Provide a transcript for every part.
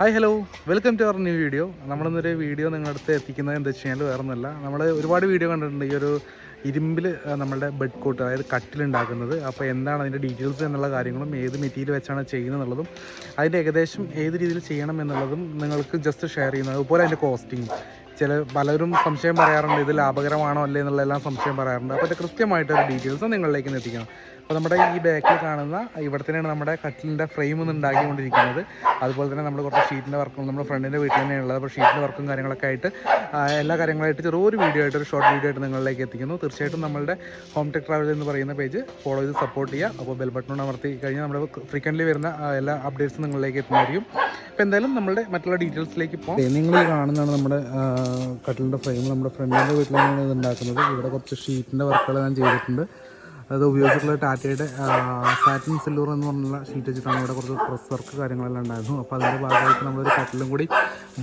Hi hello welcome to our new video നമ്മളിന്നൊരു video നിങ്ങളുടെ അടുത്ത് എത്തിക്കുന്നത് എന്താ വെച്ച് കഴിഞ്ഞാൽ വേറെ ഒന്നുമല്ല നമ്മൾ ഒരുപാട് വീഡിയോ കണ്ടിട്ടുണ്ട്. ഈ ഒരു ഇരുമ്പിൽ നമ്മളുടെ ബെഡ് കോട്ട് അതായത് കട്ടിലുണ്ടാക്കുന്നത് അപ്പോൾ എന്താണ് അതിന്റെ ഡീറ്റെയിൽസ് എന്നുള്ള കാര്യങ്ങളും ഏത് മെറ്റീരിയൽ വെച്ചാണ് ചെയ്യുന്നത് എന്നുള്ളതും അതിന്റെ ഏകദേശം ഏത് രീതിയിൽ ചെയ്യണം എന്നുള്ളതും നിങ്ങൾക്ക് ജസ്റ്റ് ഷെയർ ചെയ്യുന്നത്. അതുപോലെ അതിന്റെ കോസ്റ്റിംഗ് ചില പലരും സംശയം പറയാറുണ്ട് ഇത് ലാഭകരമാണോ അല്ലേ എന്നുള്ള എല്ലാം സംശയം പറയാറുണ്ട്. അപ്പോൾ കൃത്യമായിട്ട് കൃത്യമായിട്ടൊരു ഡീറ്റെയിൽസ് നിങ്ങളിലേക്ക് എത്തിക്കണം. അപ്പോൾ നമ്മുടെ ഈ ബാക്കിൽ കാണുന്ന ഇവിടെ തന്നെയാണ് നമ്മുടെ കട്ടിലിന്റെ ഫ്രെയിം ഒന്ന് ഉണ്ടാക്കിക്കൊണ്ടിരിക്കുന്നത്. അതുപോലെ തന്നെ നമ്മൾ കുറച്ച് ഷീറ്റിന്റെ വർക്കും നമ്മുടെ ഫ്രണ്ടിന്റെ വീട്ടിൽ തന്നെയാണ് ഉള്ളത് അപ്പോൾ ഷീറ്റിന്റെ വർക്കും കാര്യങ്ങളൊക്കെ ആയിട്ട് എല്ലാ കാര്യങ്ങളായിട്ട് ചെറിയൊരു വീഡിയോ ആയിട്ട് ഒരു ഷോർട്ട് വീഡിയോ ആയിട്ട് നിങ്ങളിലേക്ക് എത്തിക്കുന്നു. തീർച്ചയായിട്ടും നമ്മുടെ ഹോം ടെക് ട്രാവൽ എന്ന് പറയുന്ന പേജ് ഫോളോ ചെയ്ത് സപ്പോർട്ട് ചെയ്യുക. അപ്പോൾ ബെൽ ബട്ടൺ അമർത്തി കഴിഞ്ഞാൽ നമ്മുടെ ഫ്രീക്വന്റ്ലി വരുന്ന എല്ലാ അപ്ഡേറ്റ്സും നിങ്ങളിലേക്ക് എത്തുന്നതായിരിക്കും. അപ്പോൾ എന്തായാലും നമ്മുടെ മറ്റുള്ള ഡീറ്റെയിൽസിലേക്ക് പോകാം നിങ്ങൾ കാണുന്നതാണ് നമ്മുടെ കട്ടിലിന്റെ ഫ്രെയിം നമ്മുടെ ഫ്രണ്ടിന്റെ വീട്ടിലാണ് ഇത് ഉണ്ടാക്കുന്നത്. ഇവിടെ കുറച്ച് ഷീറ്റിന്റെ വർക്കുകൾ ഞാൻ ചെയ്തിട്ടുണ്ട്. അത് ഉപയോഗിച്ചിട്ടുള്ള ടാറ്റയുടെ സാറ്റിൻ സില്ലൂർ എന്ന് പറഞ്ഞുള്ള ഷീറ്റ് വെച്ചിട്ടാണ് ഇവിടെ കുറച്ച് പ്രസ് വർക്ക് കാര്യങ്ങളെല്ലാം ഉണ്ടായിരുന്നു അപ്പോൾ അതിന്റെ ഭാഗമായിട്ട് നമ്മളൊരു കട്ടിലും കൂടി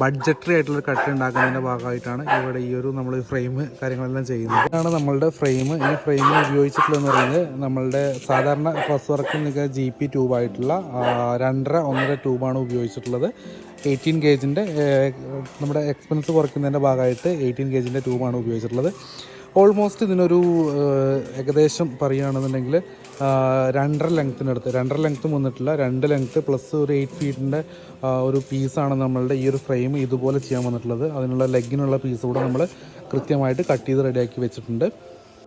ബഡ്ജറ്ററി ആയിട്ടുള്ള കട്ടിൽ ഉണ്ടാക്കുന്നതിന്റെ ഭാഗമായിട്ടാണ് ഇവിടെ ഈ ഒരു നമ്മൾ ഫ്രെയിം കാര്യങ്ങളെല്ലാം ചെയ്യുന്നത്. ഇതാണ് നമ്മളുടെ ഫ്രെയിം ഈ ഫ്രെയിം ഉപയോഗിച്ചിട്ടുള്ളതെന്ന് പറയുന്നത് നമ്മളുടെ സാധാരണ പ്രസ് വർക്ക് നിൽക്കുന്ന ജി പി ട്യൂബായിട്ടുള്ള രണ്ടര ഒന്നര ട്യൂബാണ് ഉപയോഗിച്ചിട്ടുള്ളത്. എയ്റ്റീൻ ഗേജിന്റെ നമ്മുടെ എക്സ്പെൻസ് കുറയ്ക്കുന്നതിന്റെ ഭാഗമായിട്ട് എയ്റ്റീൻ ഗേജിന്റെ ട്യൂബാണ് ഉപയോഗിച്ചിട്ടുള്ളത്. ഓൾമോസ്റ്റ് ഇതിനൊരു ഏകദേശം പറയുകയാണെന്നുണ്ടെങ്കിൽ രണ്ടര ലെങ്ത്തിനടുത്ത് രണ്ടര ലെങ്ത്തും വന്നിട്ടില്ല രണ്ട് ലെങ്ത്ത് പ്ലസ് ഒരു എയ്റ്റ് ഫീറ്റിന്റെ ഒരു പീസാണ് നമ്മളുടെ ഈ ഒരു ഫ്രെയിം ഇതുപോലെ ചെയ്യാൻ വന്നിട്ടുള്ളത്. അതിനുള്ള ലെഗിനുള്ള പീസ് കൂടെ നമ്മൾ കൃത്യമായിട്ട് കട്ട് ചെയ്ത് റെഡിയാക്കി വെച്ചിട്ടുണ്ട്.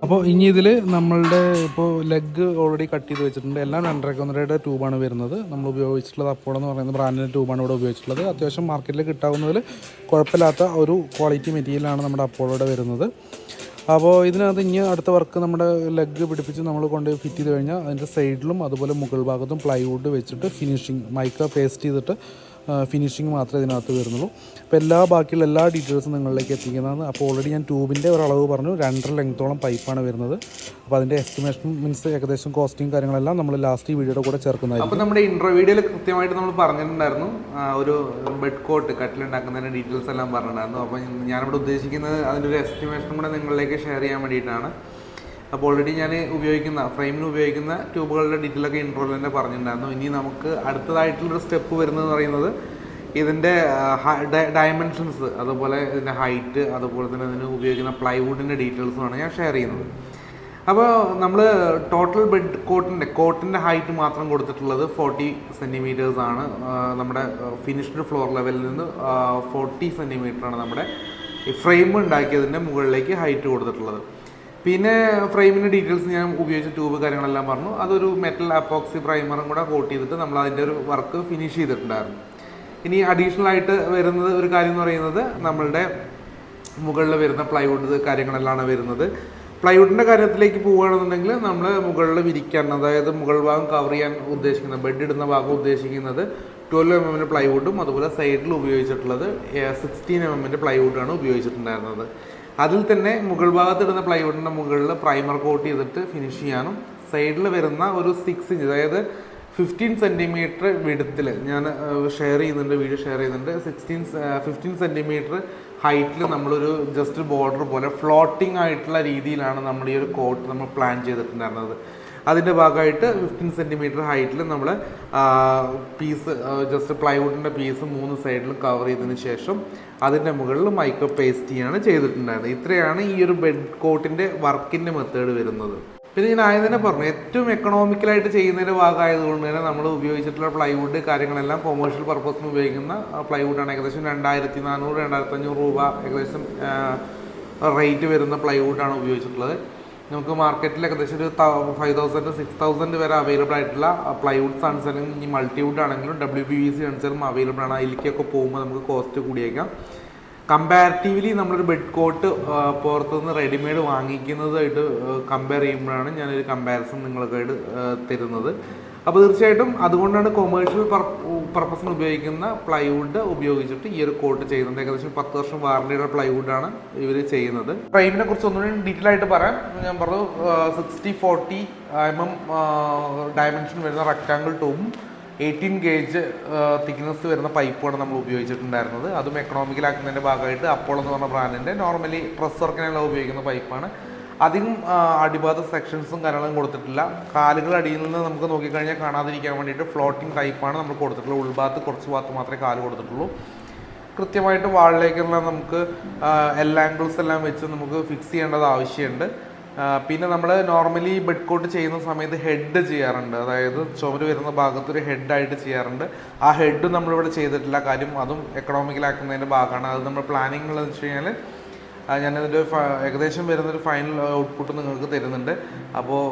അപ്പോൾ ഇനി ഇതിൽ നമ്മളുടെ ഇപ്പോൾ ലെഗ് ഓൾറെഡി കട്ട് ചെയ്ത് വെച്ചിട്ടുണ്ട്. എല്ലാം രണ്ടര ഒന്നരയുടെ ട്യൂബാണ് വരുന്നത്. നമ്മൾ ഉപയോഗിച്ചിട്ടുള്ളത് അപ്പോൾ എന്ന് പറയുന്ന ബ്രാൻഡിന്റെ ട്യൂബാണ് ഇവിടെ ഉപയോഗിച്ചിട്ടുള്ളത്. അത്യാവശ്യം മാർക്കറ്റിൽ കിട്ടാവുന്നതിൽ കുഴപ്പമില്ലാത്ത ഒരു ക്വാളിറ്റി മെറ്റീരിയലാണ് നമ്മുടെ അപ്പോളോടെ വരുന്നത്. അപ്പോൾ ഇതിനകത്ത് ഇനി അടുത്ത വർക്ക് നമ്മുടെ ലെഗ് പിടിപ്പിച്ച് നമ്മൾ കൊണ്ട് ഫിറ്റ് ചെയ്ത് കഴിഞ്ഞാൽ അതിന്റെ സൈഡിലും അതുപോലെ മുകൾ ഭാഗത്തും പ്ലൈവുഡ് വെച്ചിട്ട് ഫിനിഷിങ് മൈക്ക പേസ്റ്റ് ചെയ്തിട്ട് ഫിനിഷിങ് മാത്രമേ ഇതിനകത്ത് വരുന്നുള്ളൂ. അപ്പോൾ എല്ലാ ബാക്കിയുള്ള എല്ലാ ഡീറ്റെയിൽസും നിങ്ങളിലേക്ക് എത്തിക്കുന്നതാണ്. അപ്പോൾ ഓൾറെഡി ഞാൻ ട്യൂബിന്റെ ഒരളവ് പറഞ്ഞു. രണ്ടര ലെങ്ത്തോളം പൈപ്പാണ് വരുന്നത്. അപ്പോൾ അതിന്റെ എസ്റ്റിമേഷൻ മീൻസ് ഏകദേശം കോസ്റ്റിംഗ് കാര്യങ്ങളെല്ലാം നമ്മൾ ലാസ്റ്റ് ഈ വീഡിയോയുടെ കൂടെ ചേർക്കുന്നതായിരിക്കും. അപ്പോൾ നമ്മുടെ ഇൻട്രോ വീഡിയോയിൽ കൃത്യമായിട്ട് നമ്മൾ പറഞ്ഞിട്ടുണ്ടായിരുന്നു. ഒരു ബെഡ് കോട്ട് കട്ടിലുണ്ടാക്കുന്നതിന്റെ ഡീറ്റെയിൽസ് എല്ലാം പറഞ്ഞിട്ടുണ്ടായിരുന്നു. അപ്പോൾ ഞാനിവിടെ ഉദ്ദേശിക്കുന്നത് അതിന്റെ ഒരു എസ്റ്റിമേഷൻ കൂടെ നിങ്ങളിലേക്ക് ഷെയർ ചെയ്യാൻ വേണ്ടിയിട്ടാണ്. അപ്പോൾ ഓൾറെഡി ഞാൻ ഉപയോഗിക്കുന്ന ഫ്രെയിമിന് ഉപയോഗിക്കുന്ന ട്യൂബുകളുടെ ഡീറ്റെയിൽ ഒക്കെ ഇൻട്രോയിൽ തന്നെ പറഞ്ഞിട്ടുണ്ടായിരുന്നു. ഇനി നമുക്ക് അടുത്തതായിട്ടുള്ളൊരു സ്റ്റെപ്പ് വരുന്നത് പറയുന്നത് ഇതിന്റെ ഡയമെൻഷൻസ് അതുപോലെ ഇതിന്റെ ഹൈറ്റ് അതുപോലെ തന്നെ ഇതിന് ഉപയോഗിക്കുന്ന പ്ലൈവുഡിന്റെ ഡീറ്റെയിൽസുമാണ് ഞാൻ ഷെയർ ചെയ്യുന്നത്. അപ്പോൾ നമ്മൾ ടോട്ടൽ ബെഡ് കോട്ടിന്റെ കോട്ടിന്റെ ഹൈറ്റ് മാത്രം കൊടുത്തിട്ടുള്ളത് ഫോർട്ടി ആണ്. നമ്മുടെ ഫിനിഷ്ഡ് ഫ്ലോർ ലെവലിൽ നിന്ന് ഫോർട്ടി ആണ് നമ്മുടെ ഫ്രെയിം ഉണ്ടാക്കിയതിന്റെ മുകളിലേക്ക് ഹൈറ്റ് കൊടുത്തിട്ടുള്ളത്. പിന്നെ ഫ്രെയിമിന്റെ ഡീറ്റെയിൽസ് ഞാൻ ഉപയോഗിച്ച ട്യൂബ് കാര്യങ്ങളെല്ലാം പറഞ്ഞു. അതൊരു മെറ്റൽ അപ്പോക്സി പ്രൈമറും കൂടെ കോട്ട് ചെയ്തിട്ട് നമ്മൾ അതിന്റെ ഒരു വർക്ക് ഫിനിഷ് ചെയ്തിട്ടുണ്ടായിരുന്നു. ഇനി അഡീഷണൽ ആയിട്ട് വരുന്നത് ഒരു കാര്യം എന്ന് പറയുന്നത് നമ്മളുടെ മുകളിൽ വരുന്ന പ്ലൈവുഡ് കാര്യങ്ങളെല്ലാം വരുന്നത്. പ്ലൈവുഡിന്റെ കാര്യത്തിലേക്ക് പോവുകയാണെന്നുണ്ടെങ്കിൽ നമ്മൾ മുകളിൽ വിരിക്കാൻ അതായത് മുകൾ ഭാഗം കവർ ചെയ്യാൻ ഉദ്ദേശിക്കുന്ന ബെഡ് ഇടുന്ന ഭാഗം ഉദ്ദേശിക്കുന്നത് ട്വൽവ് എം എമ്മിന്റെ പ്ലൈവുഡും അതുപോലെ സൈഡിൽ ഉപയോഗിച്ചിട്ടുള്ളത് സിക്സ്റ്റീൻ എം എമ്മിന്റെ പ്ലൈവുഡാണ് ഉപയോഗിച്ചിട്ടുണ്ടായിരുന്നത്. അതിൽ തന്നെ മുകൾ ഭാഗത്ത് ഇടുന്ന പ്ലൈവുഡിന്റെ മുകളിൽ പ്രൈമർ കോട്ട് ചെയ്തിട്ട് ഫിനിഷ് ചെയ്യാനും സൈഡിൽ വരുന്ന ഒരു സിക്സ് ഇഞ്ച് അതായത് ഫിഫ്റ്റീൻ സെന്റിമീറ്റർ വിടുത്തിൽ ഞാൻ ഷെയർ ചെയ്യുന്നുണ്ട് വീഡിയോ ഷെയർ ചെയ്യുന്നുണ്ട്. സിക്സ്റ്റീൻ ഫിഫ്റ്റീൻ സെന്റിമീറ്റർ ഹൈറ്റിൽ നമ്മളൊരു ജസ്റ്റ് ബോർഡർ പോലെ ഫ്ലോട്ടിംഗ് ആയിട്ടുള്ള രീതിയിലാണ് നമ്മൾ ഈ ഒരു കോട്ട് നമ്മൾ പ്ലാൻ ചെയ്തിട്ടുണ്ടായിരുന്നത്. അതിന്റെ ഭാഗമായിട്ട് ഫിഫ്റ്റീൻ സെന്റിമീറ്റർ ഹൈറ്റിൽ നമ്മൾ പീസ് ജസ്റ്റ് പ്ലൈവുഡിന്റെ പീസ് മൂന്ന് സൈഡിലും കവർ ചെയ്തതിന് ശേഷം അതിന്റെ മുകളിൽ മൈക്രോ പേസ്റ്റ് ചെയ്യാണ് ചെയ്തിട്ടുണ്ടായിരുന്നത്. ഇത്രയാണ് ഈ ഒരു ബെഡ് കോട്ടിന്റെ വർക്കിന്റെ മെത്തേഡ് വരുന്നത്. പിന്നെ ഞാൻ ആദ്യം തന്നെ പറഞ്ഞു ഏറ്റവും എക്കണോമിക്കലായിട്ട് ചെയ്യുന്നതിന്റെ ഭാഗമായതുകൊണ്ട് തന്നെ നമ്മൾ ഉപയോഗിച്ചിട്ടുള്ള പ്ലൈവുഡ് കാര്യങ്ങളെല്ലാം കൊമേഴ്ഷ്യൽ പർപ്പസിന് ഉപയോഗിക്കുന്ന പ്ലൈവുഡാണ് ഏകദേശം രണ്ടായിരത്തി നാനൂറ് രണ്ടായിരത്തി അഞ്ഞൂറ് രൂപ ഏകദേശം റേറ്റ് വരുന്ന പ്ലൈവുഡാണ് ഉപയോഗിച്ചിട്ടുള്ളത്. നമുക്ക് മാർക്കറ്റിൽ ഏകദേശം ഒരു ഫൈവ് തൗസൻഡ് സിക്സ് തൗസൻഡ് വരെ അവൈലബിൾ ആയിട്ടുള്ള പ്ലൈവുഡ്സ് ആണെങ്കിലും ഇനി മൾട്ടിവുഡ് ആണെങ്കിലും ഡബ്ല്യു ബി സി ആണെങ്കിലും അവൈലബിൾ ആണ്. അതിലേക്കൊക്കെ പോകുമ്പോൾ നമുക്ക് കോസ്റ്റ് കൂടിയേക്കാം. കമ്പാരിറ്റീവ്ലി നമ്മളൊരു ബെഡ് കോട്ട് പുറത്തുനിന്ന് റെഡിമെയ്ഡ് വാങ്ങിക്കുന്നതായിട്ട് കമ്പയർ ചെയ്യുമ്പോഴാണ് ഞാനൊരു കമ്പാരിസൺ നിങ്ങൾക്കായിട്ട് തരുന്നത്. അപ്പോൾ തീർച്ചയായിട്ടും അതുകൊണ്ടാണ് കൊമേഴ്ഷ്യൽ പർപ്പസിന് ഉപയോഗിക്കുന്ന പ്ലൈവുഡ് ഉപയോഗിച്ചിട്ട് ഈ ഒരു കോട്ട് ചെയ്യുന്നത്. ഏകദേശം പത്ത് വർഷം വാറണ്ടിയുടെ പ്ലൈവുഡാണ് ഇവർ ചെയ്യുന്നത്. ഫ്രെയിമിനെ കുറിച്ച് ഒന്നുകൂടി ഡീറ്റെയിൽ ആയിട്ട് പറയാം. ഞാൻ പറഞ്ഞു sixty forty M M dimension വരുന്ന റെക്ടാങ്കിൾ ടൂം എയ്റ്റീൻ ഗേജ് തിക്നെസ് വരുന്ന പൈപ്പാണ് നമ്മൾ ഉപയോഗിച്ചിട്ടുണ്ടായിരുന്നത്. അതും എക്കണോമിക്കലാക്കുന്നതിന്റെ ഭാഗമായിട്ട് അപ്പോൾ എന്ന് പറഞ്ഞ ബ്രാൻഡിന്റെ നോർമലി പ്രസ് വർക്കിനെല്ലാം ഉപയോഗിക്കുന്ന പൈപ്പാണ് അധികം അടിഭാഗത്ത് സെക്ഷൻസും കാര്യങ്ങളും കൊടുത്തിട്ടില്ല. കാലുകൾ അടിയിൽ നിന്ന് നമുക്ക് നോക്കിക്കഴിഞ്ഞാൽ കാണാതിരിക്കാൻ വേണ്ടിയിട്ട് ഫ്ലോട്ടിംഗ് ടൈപ്പാണ് നമ്മൾ കൊടുത്തിട്ടുള്ളത്. ഉൾഭാഗത്ത് കുറച്ച് ഭാഗത്ത് മാത്രമേ കാൽ കൊടുത്തിട്ടുള്ളൂ. കൃത്യമായിട്ട് വാളിലേക്കെല്ലാം നമുക്ക് എല്ലാ ആംഗിൾസ് എല്ലാം വെച്ച് നമുക്ക് ഫിക്സ് ചെയ്യേണ്ടത് ആവശ്യമുണ്ട്. പിന്നെ നമ്മൾ നോർമലി ബെഡ് കോട്ട് ചെയ്യുന്ന സമയത്ത് ഹെഡ് ചെയ്യാറുണ്ട്. അതായത് ചുമര് വരുന്ന ഭാഗത്ത് ഒരു ഹെഡായിട്ട് ചെയ്യാറുണ്ട്. ആ ഹെഡ് നമ്മളിവിടെ ചെയ്തിട്ടില്ല. കാര്യം അതും എക്കണോമിക്കലാക്കുന്നതിന്റെ ഭാഗമാണ്. അത് നമ്മൾ പ്ലാനിങ് ഉള്ളതെന്ന് വെച്ച് കഴിഞ്ഞാൽ ഞാനതിന്റെ ഏകദേശം വരുന്നൊരു ഫൈനൽ ഔട്ട്പുട്ട് നിങ്ങൾക്ക് തരുന്നുണ്ട്. അപ്പോൾ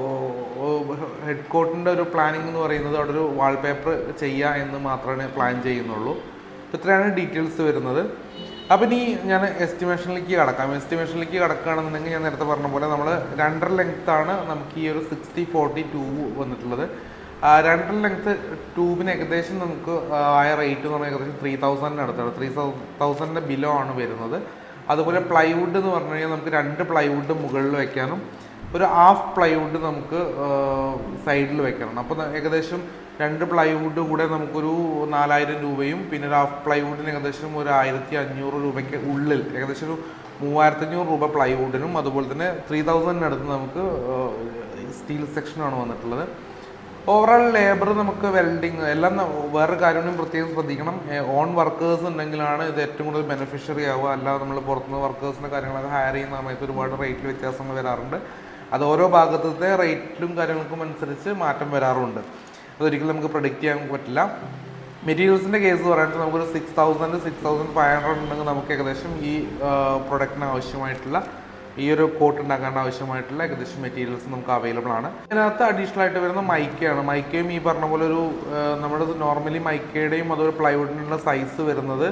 ഹെഡ് കോട്ടിന്റെ ഒരു പ്ലാനിങ് എന്ന് പറയുന്നത് അവിടെ ഒരു വാൾപേപ്പർ ചെയ്യുക എന്ന് മാത്രമേ പ്ലാൻ ചെയ്യുന്നുള്ളൂ. അപ്പോൾ ഇത്രയാണ് ഡീറ്റെയിൽസ് വരുന്നത്. അപ്പം ഇനി ഞാൻ എസ്റ്റിമേഷനിലേക്ക് കടക്കാം. എസ്റ്റിമേഷനിലേക്ക് കടക്കുകയാണെന്നുണ്ടെങ്കിൽ ഞാൻ നേരത്തെ പറഞ്ഞ പോലെ നമ്മൾ രണ്ടര ലെങ്ത് ആണ് നമുക്ക് ഈ ഒരു സിക്സ്റ്റി ഫോർട്ടി ടൂ വന്നിട്ടുള്ളത്. രണ്ടര ലെങ്ത് ട്യൂബിന് ഏകദേശം നമുക്ക് ആയ റേറ്റ് എന്ന് പറഞ്ഞാൽ ഏകദേശം ത്രീ തൗസൻഡിന് അടുത്താണ്. ത്രീ തൗസൻഡിന്റെ ബിലോ ആണ് വരുന്നത്. അതുപോലെ പ്ലൈവുഡ് എന്ന് പറഞ്ഞു കഴിഞ്ഞാൽ നമുക്ക് രണ്ട് പ്ലൈവുഡ് മുകളിൽ വെക്കാനും ഒരു ഹാഫ് പ്ലൈവുഡ് നമുക്ക് സൈഡിൽ വെക്കണം അപ്പോൾ ഏകദേശം രണ്ട് പ്ലൈവുഡ് കൂടെ നമുക്കൊരു നാലായിരം രൂപയും പിന്നെ ഒരു ഹാഫ് പ്ലൈവുഡിന് ഏകദേശം ഒരു ആയിരത്തി അഞ്ഞൂറ് രൂപയ്ക്ക് ഉള്ളിൽ ഏകദേശം ഒരു മൂവായിരത്തി അഞ്ഞൂറ് രൂപ പ്ലൈവുഡിനും അതുപോലെ തന്നെ ത്രീ തൗസൻഡിനടുത്ത് നമുക്ക് സ്റ്റീൽ സെക്ഷനാണ് വന്നിട്ടുള്ളത്. ഓവറോൾ ലേബർ നമുക്ക് വെൽഡിങ് എല്ലാം വേറെ കാര്യങ്ങളും കാര്യം പ്രത്യേകം ശ്രദ്ധിക്കണം. ഓൺ വർക്കേഴ്സ് ഉണ്ടെങ്കിലാണ് ഇത് ഏറ്റവും കൂടുതൽ ബെനിഫിഷ്യറി ആവുക. അല്ലാതെ നമ്മൾ പുറത്തുനിന്ന് വർക്കേഴ്സിന്റെ കാര്യങ്ങളൊക്കെ ഹയർ ചെയ്യുന്ന സമയത്ത് ഒരുപാട് റേറ്റിൽ വ്യത്യാസങ്ങൾ വരാറുണ്ട്. അത് ഓരോ ഭാഗത്തെ റേറ്റിലും കാര്യങ്ങൾക്കും അനുസരിച്ച് മാറ്റം വരാറുണ്ട്. അതൊരിക്കലും നമുക്ക് പ്രൊഡിക്റ്റ് ചെയ്യാൻ പറ്റില്ല. മെറ്റീരിയൽസിന്റെ കേസ് പറയുന്നത് നമുക്കൊരു six thousand six thousand five hundred ഉണ്ടെങ്കിൽ നമുക്ക് ഏകദേശം ഈ പ്രൊഡക്റ്റിന് ആവശ്യമായിട്ടുള്ള ഈ ഒരു കോട്ട് ഉണ്ടാക്കാൻ ആവശ്യമായിട്ടുള്ള ഏകദേശം മെറ്റീരിയൽസ് നമുക്ക് അവൈലബിൾ ആണ്. ഇതിനകത്ത് അഡീഷണൽ ആയിട്ട് വരുന്ന മൈക്കയാണ്. മൈക്കയും ഈ പറഞ്ഞ പോലെ ഒരു നമ്മുടെ നോർമലി മൈക്കയുടെയും അതൊരു പ്ലൈവുഡിനുള്ള സൈസ് വരുന്നത്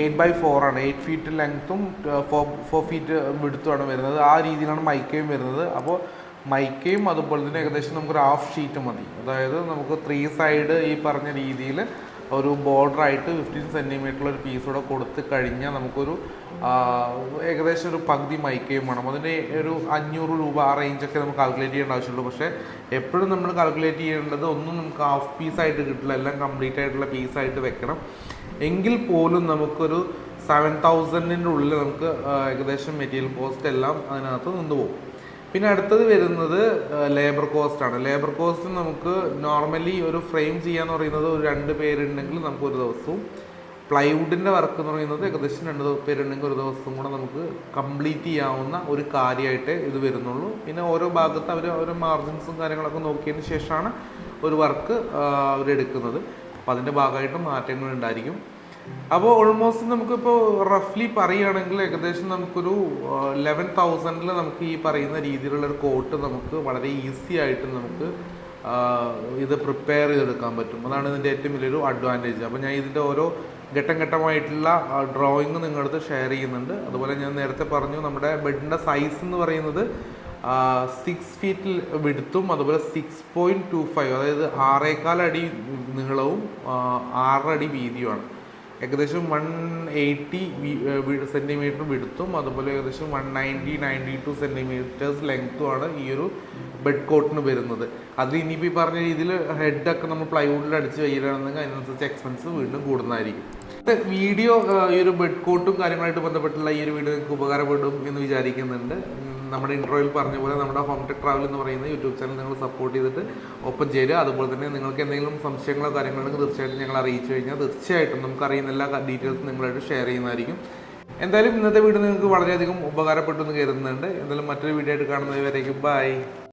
എയ്റ്റ് ബൈ ഫോർ ആണ്. എയ്റ്റ് ഫീറ്റ് ലെങ്ത്തും ഫോർ ഫോർ ഫീറ്റ് വിടുത്തുമാണ് വരുന്നത്. ആ രീതിയിലാണ് മൈക്കയും വരുന്നത്. അപ്പോൾ മൈക്കയും അതുപോലെ തന്നെ ഏകദേശം നമുക്കൊരു ഹാഫ് ഷീറ്റ് മതി. അതായത് നമുക്ക് ത്രീ സൈഡ് ഈ പറഞ്ഞ രീതിയിൽ ഒരു ബോർഡർ ആയിട്ട് ഫിഫ്റ്റീൻ സെന്റിമീറ്ററിൽ ഒരു പീസ് കൂടെ കൊടുത്ത് കഴിഞ്ഞാൽ നമുക്കൊരു ഏകദേശം ഒരു പകുതി മൈക്കയും വേണം. അതിന് ഒരു അഞ്ഞൂറ് രൂപ ആ റേഞ്ചൊക്കെ നമുക്ക് കാൽക്കുലേറ്റ് ചെയ്യേണ്ട ആവശ്യമുള്ളൂ. പക്ഷേ എപ്പോഴും നമ്മൾ കാൽക്കുലേറ്റ് ചെയ്യേണ്ടത് ഒന്നും നമുക്ക് ഹാഫ് പീസായിട്ട് കിട്ടില്ല. എല്ലാം കംപ്ലീറ്റ് ആയിട്ടുള്ള പീസായിട്ട് വെക്കണം. എങ്കിൽ പോലും നമുക്കൊരു സെവൻ തൗസൻഡിന്റെ ഉള്ളിൽ നമുക്ക് ഏകദേശം മെറ്റീരിയൽ കോസ്റ്റ് എല്ലാം അതിനകത്ത് നിന്ന് പോകും. പിന്നെ അടുത്തത് വരുന്നത് ലേബർ കോസ്റ്റ് ആണ്. ലേബർ കോസ്റ്റ് നമുക്ക് നോർമലി ഒരു ഫ്രെയിം ചെയ്യാന്ന് പറയുന്നത് ഒരു രണ്ട് പേരുണ്ടെങ്കിൽ നമുക്ക് ഒരു ദിവസവും. പ്ലൈവുഡിന്റെ വർക്ക് എന്ന് പറയുന്നത് ഏകദേശം രണ്ട് പേരുണ്ടെങ്കിൽ ഒരു ദിവസം കൂടെ നമുക്ക് കംപ്ലീറ്റ് ചെയ്യാവുന്ന ഒരു കാര്യമായിട്ട് ഇത് വരുന്നുള്ളൂ. പിന്നെ ഓരോ ഭാഗത്ത് അവർ ഓരോ മാർജിൻസും കാര്യങ്ങളൊക്കെ നോക്കിയതിന് ശേഷമാണ് ഒരു വർക്ക് അവരെടുക്കുന്നത് അപ്പോൾ അതിന്റെ ഭാഗമായിട്ട് മാറ്റങ്ങൾ ഉണ്ടായിരിക്കും. അപ്പോൾ ഓൾമോസ്റ്റ് നമുക്കിപ്പോൾ റഫ്ലി പറയുകയാണെങ്കിൽ ഏകദേശം നമുക്കൊരു ലെവൻ തൗസൻഡിൽ നമുക്ക് ഈ പറയുന്ന രീതിയിലുള്ള ഒരു കോട്ട് നമുക്ക് വളരെ ഈസി ആയിട്ട് നമുക്ക് ഇത് പ്രിപ്പയർ ചെയ്തെടുക്കാൻ പറ്റും. അതാണ് ഇതിന്റെ ഏറ്റവും വലിയൊരു അഡ്വാന്റേജ് അപ്പോൾ ഞാൻ ഇതിന്റെ ഓരോ ഘട്ടം ഘട്ടമായിട്ടുള്ള ഡ്രോയിങ് നിങ്ങളടുത്ത് ഷെയർ ചെയ്യുന്നുണ്ട്. അതുപോലെ ഞാൻ നേരത്തെ പറഞ്ഞു നമ്മുടെ ബെഡിന്റെ സൈസ് എന്ന് പറയുന്നത് സിക്സ് ഫീറ്റിൽ വിടുത്തും അതുപോലെ സിക്സ് പോയിന്റ് ടു ഫൈവ് അതായത് ആറേക്കാൽ അടി നീളവും ആറടി വീതിയുമാണ്. ഏകദേശം വൺ എയ്റ്റി സെന്റിമീറ്റർ വിടുത്തും. അതുപോലെ ഏകദേശം one ninety ninety two centimetres ലെങ്ത്തുമാണ് ഈ ഒരു ബെഡ് കോട്ടിന് വരുന്നത്. അതിൽ ഇനിയിപ്പോൾ ഈ പറഞ്ഞ രീതിയിൽ ഹെഡൊക്കെ നമ്മൾ പ്ലൈവുഡിൽ അടിച്ച് വയ്യുകയാണെന്നെങ്കിൽ അതിനനുസരിച്ച് എക്സ്പെൻസ് വീണ്ടും കൂടുന്നതായിരിക്കും. വീഡിയോ ഈ ഒരു ബെഡ് കോട്ടും കാര്യങ്ങളായിട്ട് ബന്ധപ്പെട്ടുള്ള ഈ ഒരു വീഡിയോ നിങ്ങൾക്ക് ഉപകാരപ്പെടും എന്ന് വിചാരിക്കുന്നുണ്ട്. നമ്മുടെ ഇൻട്രോയിൽ പറഞ്ഞ പോലെ നമ്മുടെ ഹോം ടെക് ട്രാവൽ എന്ന് പറയുന്ന യൂട്യൂബ് ചാനൽ നിങ്ങൾ സപ്പോർട്ട് ചെയ്തിട്ട് ഒപ്പം ചേരുക അതുപോലെ തന്നെ നിങ്ങൾക്ക് എന്തെങ്കിലും സംശയങ്ങളോ കാര്യങ്ങളോ തീർച്ചയായിട്ടും ഞങ്ങൾ അറിയിച്ചു കഴിഞ്ഞാൽ തീർച്ചയായിട്ടും നമുക്ക് അറിയുന്ന എല്ലാ ഡീറ്റെയിൽസും നിങ്ങളായിട്ട് ഷെയർ ചെയ്യുന്നതായിരിക്കും. എന്തായാലും ഇന്നത്തെ വീഡിയോ നിങ്ങൾക്ക് വളരെയധികം ഉപകാരപ്പെട്ടു എന്ന് കരുതുന്നുണ്ട്. എന്തായാലും മറ്റൊരു വീഡിയോ ആയിട്ട് കാണുന്നത് കാണുന്നതുവരേക്കും. ബൈ